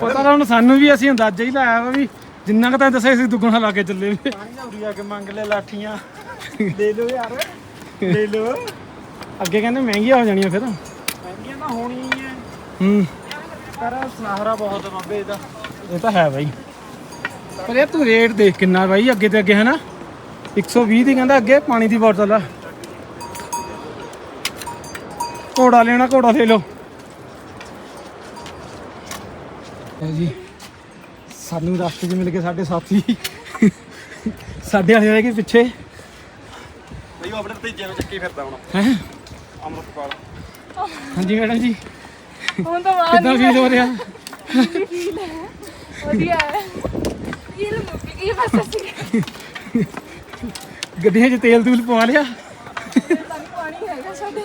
ਪਤਾ ਤਾਂ ਸਾਨੂੰ ਵੀ ਅਸੀਂ ਅੰਦਾਜ਼ਾ ਹੀ ਲਾਇਆ ਵਾ ਵੀ ਜਿੰਨਾ ਕੁ ਤਾਂ ਦੱਸਿਆ ਸੀ ਦੁੱਗਣਾ ਲਾ ਕੇ ਚੱਲੇ ਵੀ। ਉਰੀ ਆ ਕੇ ਮੰਗ ਲੈ ਲਾਠੀਆਂ। ਲੈ ਲਓ ਯਾਰ ਲੈ ਲਓ। ਅੱਗੇ ਕਹਿੰਦੇ ਮਹਿੰਗੀਆਂ ਹੋ ਜਾਣੀਆਂ ਫਿਰ। ਮਹਿੰਗੀਆਂ ਤਾਂ ਹੋਣੀਆਂ ਹੀ ਹੂੰ। ਪਰ ਸੁਨਹਿਰਾ ਬਹੁਤ ਆ ਬਾਬੇ ਦਾ ਇਹ ਤਾਂ ਹੈ ਬਾਈ। ਪਰ ਯਾਰ ਤੂੰ ਰੇਟ ਦੇਖ ਕਿੰਨਾ ਬਾਈ ਅੱਗੇ ਤੇ ਅੱਗੇ ਹੈ ਨਾ 120 ਦੀ ਕਹਿੰਦਾ ਅੱਗੇ ਪਾਣੀ ਦੀ ਬੋਤਲ ਆ। ਘੋੜਾ ਲੈਣਾ ਘੋੜਾ ਲੈ ਲਓ। ਇਹ ਜੀ। ਸਾਨੂੰ ਰਸਤੇ 'ਚ ਮਿਲ ਕੇ ਸਾਡੇ ਸਾਥੀ। ਸਾਡੇ ਵਾਲੇ ਰਹਿ ਗਏ ਪਿੱਛੇ। ਭਾਈ ਉਹ ਆਪਣੇ ਭਤੀਜੇ ਨੂੰ ਚੱਕੀ ਫਿਰਦਾ ਹੁਣ। ਹੈ? ਅਮਰਤਪਾਲ। ਹਾਂਜੀ ਮੈਡਮ ਜੀ। ਹੁਣ ਤਾਂ ਬਾਹਰ ਕਿੱਦਾਂ ਫੀਲ ਹੋ ਰਿਹਾ? ਫੀਲ ਹੈ? ਵਧੀਆ ਹੈ। ਇਹ ਲੋ ਇਹ ਬਸ ਅਸੀਂ ਗੱਡੀਆਂ 'ਚ ਤੇਲ ਤੂਲ ਪਵਾ ਲਿਆ। ਪਾਣੀ ਪਾਣੀ ਹੈਗਾ ਸਾਡੇ।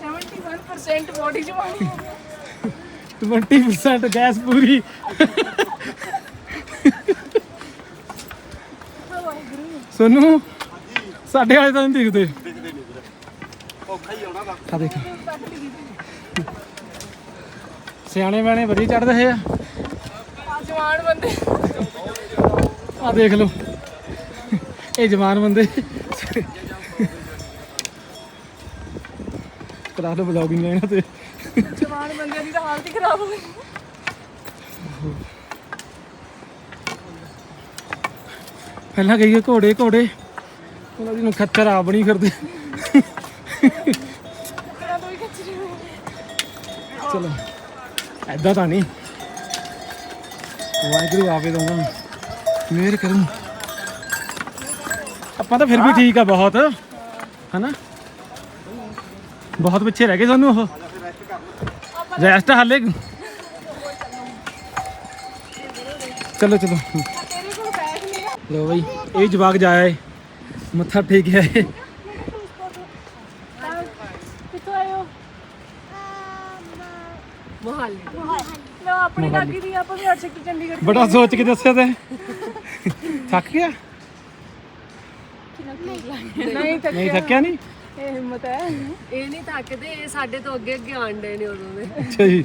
71% ਬੋਡੀ 'ਚ ਪਾਣੀ ਹੈ 20% ਗੈਸ ਪੂਰੀ। ਸੋਨੂੰ ਸਾਡੇ ਵਾਲੇ ਤਾਂ ਨਹੀਂ ਦਿਖਦੇ। ਔਖਾ ਹੀ ਆਉਣਾ ਆ ਦੇਖ। ਸਿਆਣੇ ਬਿਆਣੇ ਵਧੀਆ ਚੜਦੇ ਹੈ ਜਵਾਨ ਬੰਦੇ। ਆ ਦੇਖ ਲਓ। ਇਹ ਜਵਾਨ ਬੰਦੇ। ਕਰਾ ਲਓ ਬਲੌਗਿੰਗ ਇਹਨਾਂ ਤੇ। ਜਵਾਨ ਬੰਦਿਆਂ ਦੀ ਤਾਂ ਹਾਲਤ ਹੀ ਖਰਾਬ ਹੋ ਗਈ। ਪਹਿਲਾਂ ਗਈਏ ਘੋੜੇ ਘੋੜੇ। ਉਹਨਾਂ ਦੀ ਨੂੰ ਆ ਬਣੀ ਫਿਰਦੇ। ਚਲੋ ਐਦਾਂ ਤਾਂ ਨਹੀਂ। ਵਾਹਿਗੁਰੂ ਆਪੇ ਦਊਗਾ। ਮਿਹਰ ਕਰੂ। ਆਪਾਂ ਤਾਂ ਫਿਰ ਵੀ ਠੀਕ ਆ ਬਹੁਤ, ਹਨਾ? ਬਹੁਤ ਪਿੱਛੇ ਰਹਿ ਗਏ ਸਾਨੂੰ ਉਹ। ਰੈਸਟ ਹਾਲੇ। ਚਲੋ ਚਲੋ ਤੇਰੇ ਕੋਲ ਬੈਗ ਨਹੀਂ ਆ ਲੋ ਬਈ ਇਹ ਜਵਾਕ ਜਾਇਆ ਏ। ਮੱਥਾ ਟੇਕਿਆ ਏ ਕਿੱਥੋਂ ਆਏ ਹੋ? ਮੋਹਾਲੀ। ਲੋ ਆਪਣੀ ਲੱਗੀ ਦੀ ਆਪਾਂ ਵੀ ਅੱਜ ਤੱਕ ਚੰਡੀਗੜ੍ਹ ਬੜਾ ਸੋਚ ਕੇ ਦੱਸਿਆ ਤੇ। ਥੱਕ ਗਿਆ? ਨਹੀਂ ਥੱਕਿਆ ਨਹੀਂ? ਇਹ ਹਿੰਮਤ ਹੈ। ਇਹ ਨਹੀਂ ਥੱਕਦੇ ਇਹ ਸਾਡੇ ਤੋਂ ਅੱਗੇ ਅੱਗੇ ਆਂਡੇ ਨੇ ਉਦੋਂ ਦੇ। ਅੱਛਾ ਜੀ।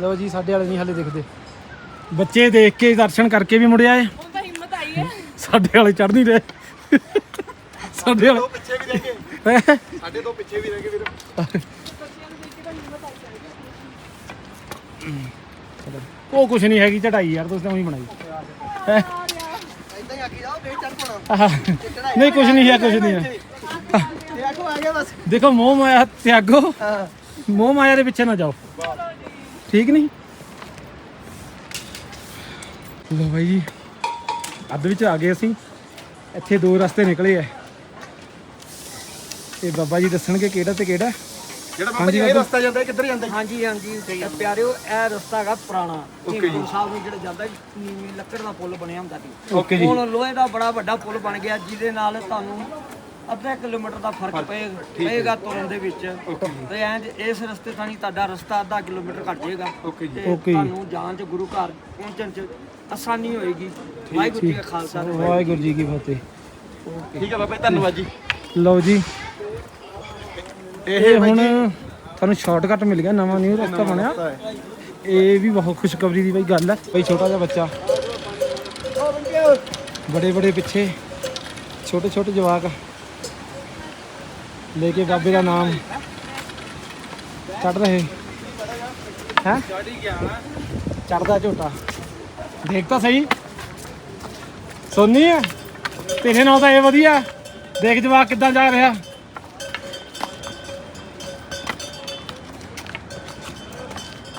ਲਓ ਜੀ ਸਾਡੇ ਵਾਲੇ ਨਹੀਂ ਹਾਲੇ ਦਿਖਦੇ। ਬੱਚੇ ਦੇਖ ਕੇ ਦਰਸ਼ਨ ਕਰਕੇ ਵੀ ਮੁੜ ਆਏ ਹੁਣ ਤਾਂ ਹਿੰਮਤ ਆਈ ਹੈ। ਸਾਡੇ ਵਾਲੇ ਚੜ ਨਹੀਂ ਰਹੇ। ਸਾਡੇ ਵਾਲੇ ਪਿੱਛੇ ਵੀ ਰਹਿ ਗਏ। ਸਾਡੇ ਤੋਂ ਪਿੱਛੇ ਵੀ ਰਹਿ ਗਏ ਵੀਰ। ਉਹ ਕੁਛ ਨਹੀਂ ਹੈਗੀ ਚੜਾਈ ਯਾਰ ਤੁਸੀਂ ਤਾਂ ਉਹੀ ਬਣਾਈ। ਹੈਂ? ਇਦਾਂ ਹੀ ਆਕੀ ਜਾਓ ਫੇਰ ਚੜ ਪਾਣਾ ਆਹ, ਨਹੀਂ ਕੁਛ ਨਹੀਂ ਹੈ ਕੁਛ ਨਹੀਂ ਹੈ। ਤੇ ਆਖੋ ਆ ਗਿਆ ਬਸ। ਦੇਖੋ ਮੋਹ ਮਾਇਆ ਤਿਆਗੋ। ਮੋਹ ਮਾਇਆ ਦੇ ਪਿੱਛੇ ਨਾ ਜਾਓ। ਠੀਕ ਨਹੀਂ? ਲੋ ਬਾਈ ਜੀ ਅੱਧ ਵਿੱਚ ਆ ਗਏ ਅਸੀਂ। ਇੱਥੇ ਦੋ ਰਸਤੇ ਨਿਕਲੇ ਐ। ਇਹ ਬਾਬਾ ਜੀ ਦੱਸਣਗੇ ਕਿਹੜਾ ਤੇ ਕਿਹੜਾ। ਜਿਹੜਾ ਬਾਬਾ ਜੀ ਇਹ ਰਸਤਾ ਜਾਂਦਾ ਕਿੱਧਰ ਜਾਂਦਾ ਹਾਂਜੀ ਹਾਂਜੀ। ਤੇ ਪਿਆਰਿਓ ਇਹ ਰਸਤਾ ਹੈਗਾ ਪੁਰਾਣਾ। ਹੇਮਕੁੰਟ ਸਾਹਿਬ ਨੂੰ ਜਿਹੜਾ ਜਾਂਦਾ ਨੀਵੀਂ ਲੱਕੜ ਦਾ ਪੁਲ ਬਣਿਆ ਹੁੰਦਾ ਸੀ। ਓਕੇ ਜੀ। ਹੁਣ ਲੋਹੇ ਦਾ ਬੜਾ ਵੱਡਾ ਪੁਲ ਬਣ ਗਿਆ ਜਿਹਦੇ ਨਾਲ ਤੁਹਾਨੂੰ ਅੱਧਾ ਕਿਲੋਮੀਟਰ ਦਾ ਫ਼ਰਕ ਪਏ ਪਏਗਾ ਤੁਰਨ ਦੇ ਵਿੱਚ। ਤੇ ਐਂ ਇਸ ਰਸਤੇ ਥਾਣੀ ਤੁਹਾਡਾ ਰਸਤਾ ਅੱਧਾ ਕਿਲੋਮੀਟਰ ਘੱਟ ਜਾਏਗਾ। ਤੇ। ਤੁਹਾਨੂੰ ਜਾਣ ਚ ਗੁਰੂ ਘਰ ਪਹੁੰਚਣ ਚ ਆਸਾਨੀ ਹੋਏਗੀ। ਵਾਹਿਗੁਰੂ ਜੀ ਕਾ ਖਾਲਸਾ ਤੇ ਵਾਹਿਗੁਰੂ ਜੀ ਕੀ ਫਤਿਹ। ਠੀਕ ਹੈ ਬਾਬਾ ਜੀ, ਧੰਨਵਾਦ ਜੀ। ਲਓ ਜੀ। ਇਹ ਹੁਣ ਤੁਹਾਨੂੰ ਸ਼ਾਰਟਕਟ ਮਿਲ ਗਿਆ ਨਵਾਂ ਨਿਊ ਰਸਤਾ ਬਣਿਆ। ਇਹ ਵੀ ਬਹੁਤ ਖੁਸ਼ਖਬਰੀ ਦੀ ਬਈ ਗੱਲ ਹੈ। ਬਈ ਛੋਟਾ ਜਿਹਾ ਬੱਚਾ। ਬੜੇ ਬੜੇ ਪਿੱਛੇ। ਛੋਟੇ ਛੋਟੇ ਜਵਾਕ। ਲੈ ਕੇ ਬਾਬੇ ਦਾ ਨਾਮ। ਚੜ ਰਹੇ। ਹੈ? ਚੜਦਾ ਝੋਟਾ। ਦੇਖ ਤਾਂ ਸਹੀ। ਸੋਨੀ ਹੈ ਤੇਰੇ ਨਾਲ ਤਾਂ ਇਹ ਵਧੀਆ। ਦੇਖ ਜਵਾਕ ਕਿੱਦਾਂ ਜਾ ਰਿਹਾ।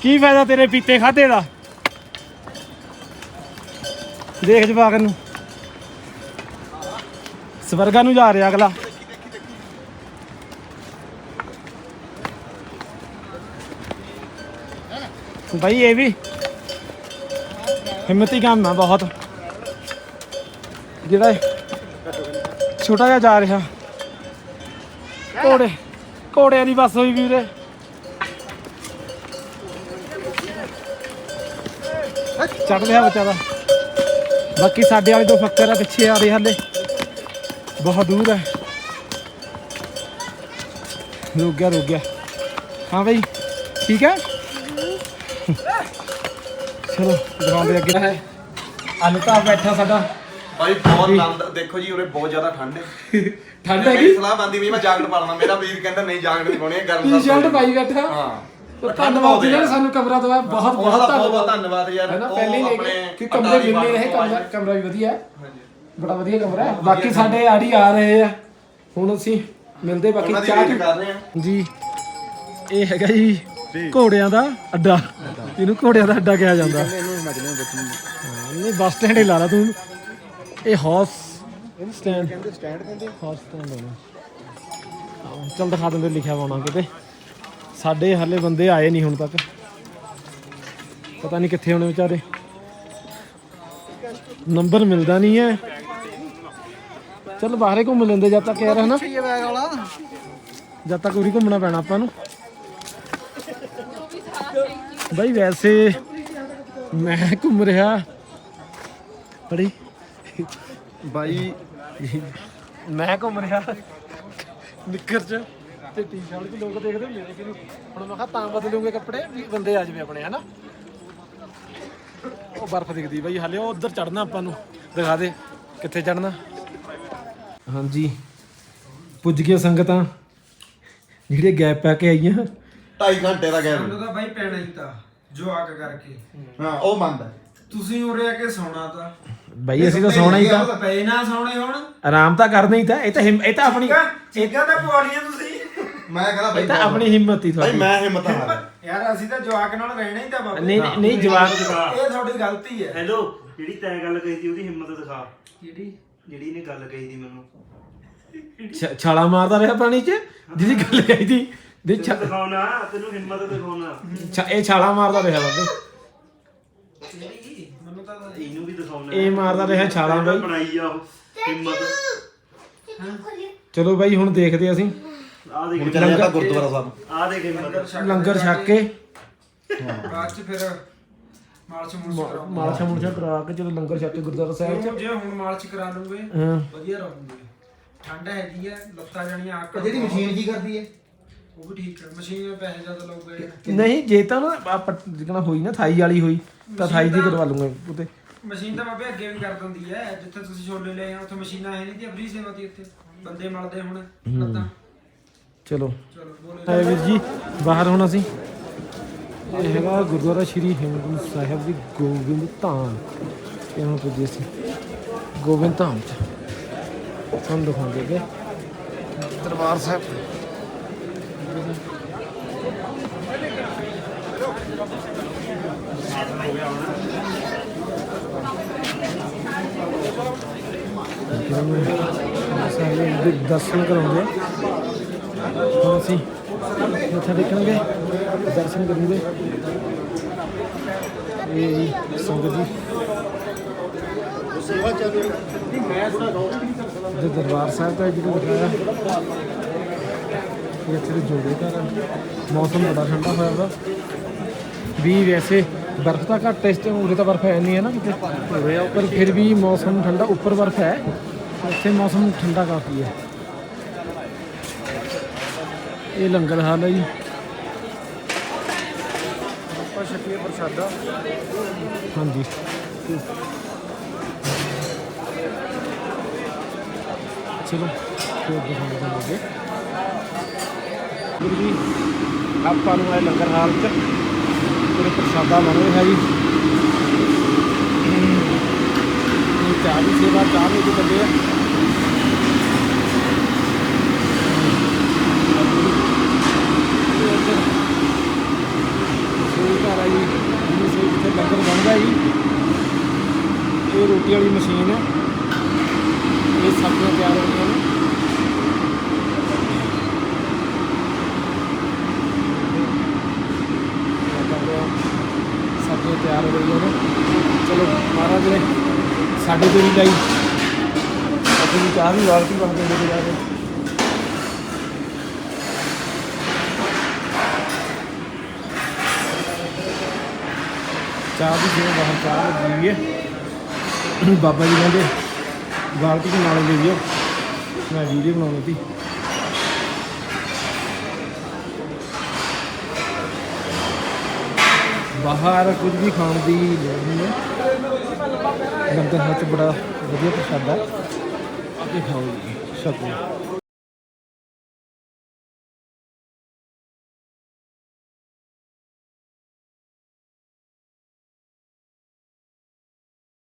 ਕੀ ਫਾਇਦਾ ਤੇਰੇ ਪੀਤੇ ਖਾਦੇ ਦਾ? ਦੇਖ ਜਵਾਕ ਨੂੰ। ਸਵਰਗਾ ਨੂੰ ਜਾ ਰਿਹਾ ਅਗਲਾ। ਭਾਈ ਇਹ ਵੀ। ਹਿੰਮਤੀ ਕੰਮ ਆ ਬਹੁਤ। ਜਿਹੜਾ ਛੋਟਾ ਜਿਹਾ ਜਾ ਰਿਹਾ। ਘੋੜੇ, ਘੋੜਿਆਂ ਦੀ ਬੱਸ ਹੋਈ ਵੀਰੇ। ਚੜ ਰਿਹਾ ਵਿਚਾਰਾ ਬਾਕੀ ਸਾਡੇ ਵਾਲੇ ਤੋਂ ਫੱਕਰ ਆ ਪਿੱਛੇ ਆ ਰਹੇ ਹਲੇ। ਬਹੁਤ ਦੂਰ ਹੈ। ਰੁਕ ਗਿਆ ਰੁਕ ਗਿਆ। ਹਾਂ ਬਈ, ਠੀਕ ਹੈ? ਚਲੋ ਦੁਕਾਨ ਦੇ ਅੱਗੇ। ਹੈ। ਅਲਤਾ ਬੈਠਾ ਸਾਡਾ। ਭਾਈ ਬਹੁਤ ਆਨੰਦ ਦੇਖੋ ਜੀ ਉਰੇ ਬਹੁਤ ਜ਼ਿਆਦਾ ਠੰਡ ਹੈ। ਠੰਡ ਮੇਰੀ ਸਲਾਹ ਬੰਦੀ ਵੀ ਮੈਂ ਜਾਕਟ ਪਾ ਲਵਾਂ ਮੇਰਾ ਵੀਰ ਕਹਿੰਦਾ ਨਹੀਂ ਜਾਕਟ ਨਹੀਂ ਪਾਉਣੀ ਹੈ ਗਰਮ ਸਰਦ ਟੀ-ਸ਼ਰਟ ਪਾਈ ਬੈਠਾ। ਹਾਂ। ਧੰਨਵਾਦ ਜਿਹਨਾਂ ਨੇ ਸਾਨੂੰ ਕਮਰਾ ਦਵਾਇਆ ਬਹੁਤ ਬਹੁਤ ਧੰਨਵਾਦ। ਧੰਨਵਾਦ ਯਾਰ। ਹੈ ਨਾ? ਉਹ ਪਹਿਲੇ ਲੈ ਆਪਣੇ ਕੇ ਕਿ ਕਮਰੇ ਮਿਲਨੇ ਰਹੇ ਕਮਰਾ ਕਮਰਾ ਵੀ ਵਧੀਆ ਹੈ। ਬੜਾ ਵਧੀਆ ਕਮਰਾ ਹੈ। ਬਾਕੀ ਸਾਡੇ ਆੜੀ ਆ ਰਹੇ ਆ। ਹੁਣ ਅਸੀਂ ਮਿਲਦੇ ਬਾਕੀ ਚਾਹ ਵੇਟ ਕਰ ਰਹੇ ਆ ਜੀ। ਇਹ ਹੈਗਾ ਜੀ ਘੋੜਿਆਂ ਦਾ ਅੱਡਾ। ਇਹਨੂੰ ਘੋੜਿਆਂ ਦਾ ਅੱਡਾ ਕਿਹਾ ਜਾਂਦਾ। ਹਾਂ, ਨਹੀਂ ਬੱਸ ਸਟੈਂਡ ਹੀ ਲਾ ਲਾ ਤੂੰ। ਇਹ ਹਾਰਸ ਸਟੈਂਡ ਕਹਿੰਦੇ ਸਟੈਂਡ ਕਹਿੰਦੇ ਹਾਰਸ ਸਟੈਂਡ ਹੋਣਾ। ਹਾਂ, ਚੱਲ ਦਿਖਾ ਦਿੰਦੇ ਲਿਖਿਆ ਹੋਣਾ ਕਿਤੇ। ਸਾਡੇ ਹੱਲੇ ਬੰਦੇ ਆਏ ਨਹੀਂ ਹੁਣ ਤੱਕ। ਪਤਾ ਨਹੀਂ ਕਿੱਥੇ ਹੋਣੇ ਵਿਚਾਰੇ। ਨੰਬਰ ਮਿਲਦਾ ਨਹੀਂ ਹੈ। ਚੱਲ ਬਾਹਰੇ ਘੁੰਮ ਲੈਂਦੇ ਜਦ ਤੱਕ ਯਾਰ ਬੈਗ ਵਾਲਾ। ਜਦ ਤੱਕ ਉਰੀ ਘੁੰਮਣਾ ਪੈਣਾ ਆਪਾਂ ਨੂੰ। ਬਾਈ ਵੈਸੇ ਮੈਂ ਘੁੰਮ ਰਿਹਾ। ਬੜੀ ਬਾਈ, ਮੈਂ ਘੁੰਮ ਰਿਹਾ ਨਿੱਕਰ ਚ। ਤੇ ਟੀ-ਸ਼ਰਟ ਚ ਲੋਕ ਦੇਖਦੇ ਹੁੰਦੇ ਨੇ ਕਿ ਹੁਣ ਮੈਂ ਕਿਹਾ ਤਾਂ ਬਦਲੂਗੇ ਕੱਪੜੇ, ਵੀ ਬੰਦੇ ਆ ਜਾਵੇ ਆਪਣੇ, ਹਨਾ। ਉਹ ਬਰਫ਼ ਦਿਖਦੀ ਬਾਈ, ਹਾਲੇ ਉਹ ਉੱਧਰ ਚੜਨਾ ਆਪਾਂ ਨੂੰ। ਦਿਖਾ ਦੇ, ਕਿੱਥੇ ਚੜਨਾ ਹਾਂਜੀ। ਪੁੱਜ ਗਏ ਸੰਗਤਾਂ। ਜਿਹੜੀਆਂ ਗੈਪ ਪਾ ਕੇ ਆਈਆਂ। 2.5 ਘੰਟੇ ਦਾ ਗੈਪ। ਤਾਂ ਬਾਈ ਪੈਣਾ ਹੀ ਤਾਂ ਜਵਾਕ ਕਰਕੇ। ਹਾਂ ਉਹ ਮੰਨਦਾ। ਤੁਸੀਂ ਉਰੇ ਆ ਕੇ ਸੌਣਾ ਤਾਂ। ਬਾਈ ਅਸੀਂ ਤਾਂ ਸੌਣਾ ਹੀ ਤਾਂ। ਪਏ ਨਾ ਸੌਣੇ ਹੁਣ। ਆਰਾਮ ਤਾਂ ਕਰਨਾ ਹੀ ਤਾਂ ਇਹ ਤਾਂ ਹਿੰਮ- ਇਹ ਤਾਂ ਆਪਣੀ ਚੀਕਾਂ ਤਾਂ ਪਵਾਲੀਆਂ ਤੁਸੀਂ। ਮੈਂ ਕਹਿੰਦਾ ਇਹ ਬਾਈ ਤਾਂ ਆਪਣੀ ਹਿੰਮਤ ਹੀ ਬਾਈ ਤੁਹਾਡੀ। ਮੈਂ ਹਿੰਮਤ ਹਾਰ ਯਾਰ ਅਸੀਂ ਤਾਂ ਜਵਾਕ ਨਾਲ ਰਹਿਣਾ ਹੀ ਤਾਂ ਬਾਬਾ। ਨਹੀਂ ਨਹੀਂ- ਨਹੀਂ ਜਵਾਬ ਇਹ ਤੁਹਾਡੀ ਗਲਤੀ ਹੈ। ਹੈਲੋ ਜਿਹੜੀ ਤੈਂ ਗੱਲ ਕਹੀ ਸੀ ਉਹਦੀ ਹਿੰਮਤ ਦਿਖਾ। ਕਿਹੜੀ? ਜਿਹੜੀ ਨੇ ਗੱਲ ਕਹੀ ਸੀ ਮੈਨੂੰ। ਛ- ਛਾਲਾ ਮਾਰਦਾ ਰਿਹਾ ਪਾਣੀ 'ਚ ਜਿਹਦੀ ਗੱਲ ਕਹੀ ਦੀ ਦੇ ਛ- ਤੈਨੂੰ ਦਿਖਾਉਣਾ ਤੈਨੂੰ ਹਿੰਮਤ ਦਿਖਾਉਣਾ। ਛ- ਇਹ ਛਾਲਾ ਮਾਰਦਾ ਰਿਹਾ ਬਾਬੇ। ਮੈਨੂੰ ਤਾਂ ਇਹਨੂੰ ਵੀ ਦਿਖਾਉਣਾ। ਇਹ ਮਾਰਦਾ ਰਿਹਾ ਛਾਲਾਂ ਬਾਈ। ਬਣਾਈ ਆ ਉਹ ਹਿੰਮਤ। ਚਲੋ ਬਾਈ ਹੁਣ ਦੇਖਦੇ ਅਸੀਂ। ਆ ਹੁਣ ਦੇਖ ਚੱਲੇ ਆਪਾਂ ਗੁਰਦੁਆਰਾ ਸਾਹਿਬ। ਆ ਦੇਖ ਹਿੰਮਤ। ਲੰਗਰ ਛੱਕ ਕੇ। ਬਾਅਦ ਚ ਫਿਰ ਮਾਲਸ਼ ਮੁਲਸ਼ ਕਰਾਉਂਗੇ। ਮਾਲਸ਼ਾ ਮੁਲਸ਼ਾ ਕਰਾ ਕੇ ਜਦੋਂ ਲੰਗਰ ਛੱਕ ਕੇ ਗੁਰਦੁਆਰਾ ਸਾਹਿਬ 'ਚ। ਜੇ ਹੁਣ ਮਾਲਸ਼ ਕਰਾ ਲੂਗੇ ਹਾਂ। ਵਧੀਆ ਰਹੂਗੇ। ਠੰਡ ਹੈਗੀ ਆ ਲੱਤਾਂ ਜਾਣੀਆਂ ਆਕੜ ਜਿਹੜੀ ਮਸ਼ੀਨ ਕੀ ਕਰਦੀ ਹੈ। ਉਹ ਵੀ ਠੀਕ ਹੈ ਮਸ਼ੀਨ ਵਿੱਚ ਪੈਸੇ ਜ਼ਿਆਦਾ ਲਾਉਗੇ। ਨਹੀਂ ਜੇ ਤਾਂ ਨਾ ਆਪਾਂ ਜਿਕਣਾ ਹੋਈ ਨਾ ਥਾਈ ਵਾਲੀ ਹੋਈ ਤਾਂ ਥਾਈ ਦੀ ਕਰਵਾ ਲੂੰਗਾ ਉਤੇ। ਮਸ਼ੀਨ ਤਾਂ ਬਾਬੇ ਅੱਗੇ ਵੀ ਕਰ ਦਿੰਦੀ ਹੈ ਜਿੱਥੇ ਤੁਸੀਂ ਛੋਲੇ ਲਏ ਆ ਉੱਥੇ ਮਸ਼ੀਨਾਂ ਹੈ ਨਹੀਂ ਤੀ ਫ੍ਰੀ ਸੇਵਾ ਤੀ ਇੱਥੇ ਬੰਦੇ ਮਲਦੇ ਹੁਣ ਲੱਤਾਂ। ਚਲੋ। ਚਲੋ ਬੋਲੇ। ਆਏ ਵੀਰ ਜੀ ਬਾਹਰ ਹੁਣ ਅਸੀਂ। ਇਹ ਹੈਗਾ ਗੁਰਦੁਆਰਾ ਸ਼੍ਰੀ ਹੇਮਕੁੰਟ ਸਾਹਿਬ ਦੀ ਗੋਬਿੰਦ ਧਾਮ। ਤੇ ਹੁਣ ਪੁੱਜੇ ਸੀ। ਗੋਬਿੰਦ ਧਾਮ ਚ। ਤੁਹਾਨੂੰ ਦਿਖਾਉਂਦੇ ਕਿ ਦਰਬਾਰ ਸਾਹਿਬ। ਸਾਰੇ ਦੇ ਦਰਸ਼ਨ ਕਰਾਉਂਦੇ ਹੁਣ ਅਸੀਂ ਮੱਥਾ ਟੇਕਾਂਗੇ ਦਰਸ਼ਨ ਕਰਾਂਗੇ ਇਹ ਜੀ ਸੰਗਤ ਜੀ। ਸੇਵਾ ਚੱਲ ਰਹੀ ਮੈਂ ਦਰਬਾਰ ਸਾਹਿਬ ਦਾ ਜਿਹੜਾ ਦਿਖਾਇਆ। ਇੱਥੇ ਦੇ ਜੋੜੇ ਘਰ ਮੌਸਮ ਬੜਾ ਠੰਡਾ ਹੋਇਆ ਵਾ। ਵੀ ਵੈਸੇ ਬਰਫ਼ ਤਾਂ ਘੱਟ ਹੈ ਇਸ ਤੇ ਉਰੇ ਤਾਂ ਬਰਫ਼ ਹੈ ਨਹੀਂ ਹੈ ਨਾ ਕਿਤੇ ਪਰ ਫਿਰ ਵੀ ਮੌਸਮ ਠੰਡਾ ਉੱਪਰ ਬਰਫ਼ ਹੈ ਇੱਥੇ ਮੌਸਮ ਠੰਡਾ ਕਾਫੀ ਹੈ ਇਹ ਲੰਗਰ ਹਾਲ ਹੈ ਜੀ ਆਪਾਂ ਛਕੀਏ ਪ੍ਰਸ਼ਾਦਾ ਹਾਂਜੀ ਚਲੋ ਫਿਰ ਦਿਖਾਉਂਦੇ ਹਾਂ ਅੱਗੇ ਪ੍ਰਸ਼ਾਦਾ ਬਣ ਰਿਹਾ ਜੀ। ਇਹ ਚਾਹ ਦੀ ਸੇਵਾ, ਚਾਹ ਦੇ ਕੇ ਬੰਦੇ ਆ। ਘਰ ਆ ਜੀ ਸਹੀ ਜਿੱਥੇ ਲੰਗਰ ਬਣਦਾ ਜੀ ਇਹ ਰੋਟੀ ਵਾਲੀ ਮਸ਼ੀਨ ਹੈ। ਇਹ ਸਬਜ਼ੀਆਂ ਤਿਆਰ ਹੁੰਦੀਆਂ ਨੇ ਸਬਜ਼ੀਆਂ ਤਿਆਰ ਹੋ ਗਈਆਂ ਨੇ ਚਲੋ ਮਹਾਰਾਜ ਨੇ ਸਾਡੇ ਤੋਂ ਵੀ ਲਈ। ਅਸੀਂ ਚਾਹ ਵੀ ਵਾਲਟੀ ਬਣ ਕੇ ਜਾ ਕੇ। ਚਾਹ ਦੀ ਜਿਵੇਂ ਬਾਹਰ ਚਾਹ ਲੱਗੀ ਹੋਈ ਹੈ ਬਾਬਾ ਜੀ ਕਹਿੰਦੇ ਬਾਲਟੀ ਦੇ ਨਾਲ ਲੈ ਜਿਓ ਮੈਂ ਵੀਡੀਓ ਬਣਾਉਣੀ ਸੀ। ਬਾਹਰ ਕੁਝ ਵੀ ਖਾਣ ਦੀ ਲੋੜ ਨਹੀਂ ਹੈ। ਲੰਗਰ ਹੱਥ ਬੜਾ ਵਧੀਆ ਪ੍ਰਸ਼ਾਦਾ ਆਪੇ ਖਾਓ ਜੀ। ਸ਼ਕਰ